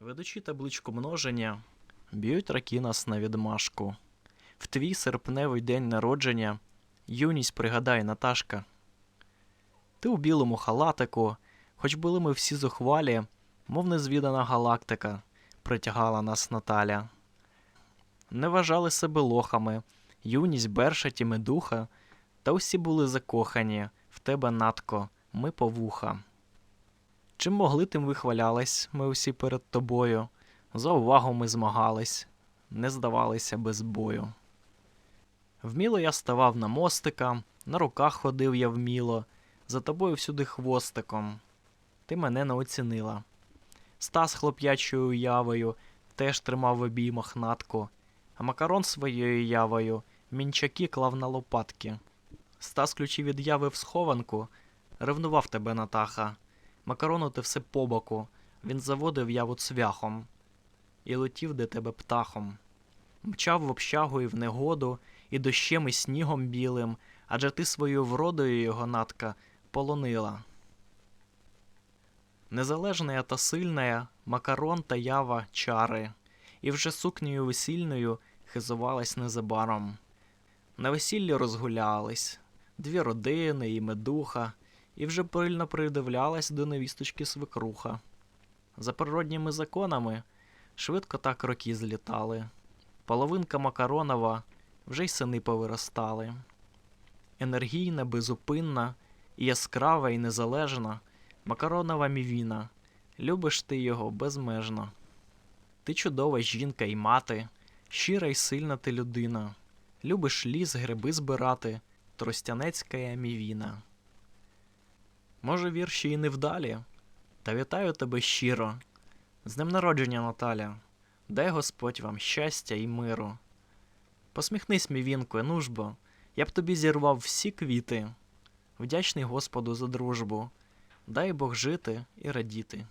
Ведучи табличку множення, б'ють раки нас на відмашку. В твій серпневий день народження юність пригадай, Наташка. Ти у білому халатику, хоч були ми всі зухвалі, мов незвідана галактика, притягала нас Наталя. Не вважали себе лохами, юність бершаті медуха, та усі були закохані в тебе, Натко, ми по вуха. Чим могли, тим вихвалялись ми усі перед тобою, за увагу ми змагались, не здавалися без бою. Вміло я ставав на мостика, на руках ходив я вміло, за тобою всюди хвостиком. Ти мене не оцінила. Стас хлоп'ячою уявою теж тримав в обіймах натку, а макарон своєю явою мінчаки клав на лопатки. Стас ключі від яви в схованку, ревнував тебе, Натаха. Макарону ти все по боку, він заводив яву цвяхом і летів до тебе птахом. Мчав в общагу і в негоду, і дощем, і снігом білим, адже ти своєю вродою його натка полонила. Незалежная та сильная, макарон та ява чари, і вже сукнею весільною хизувалась незабаром. На весіллі розгулялись, дві родини і медуха, і вже пильно придивлялась до невісточки свекруха. За природніми законами швидко так роки злітали. Половинка Макаронова вже й сини повиростали. Енергійна, безупинна, яскрава і незалежна Макаронова мівіна. Любиш ти його безмежно. Ти чудова жінка і мати, щира й сильна ти людина. Любиш ліс, гриби збирати, тростянецька мівіна. Може, вірші і невдалі, та вітаю тебе щиро. З днем народження, Наталя. Дай Господь вам щастя і миру. Посміхнись, мівінко, вінку, нужбо, я б тобі зірвав всі квіти. Вдячний Господу за дружбу. Дай Бог жити і радіти.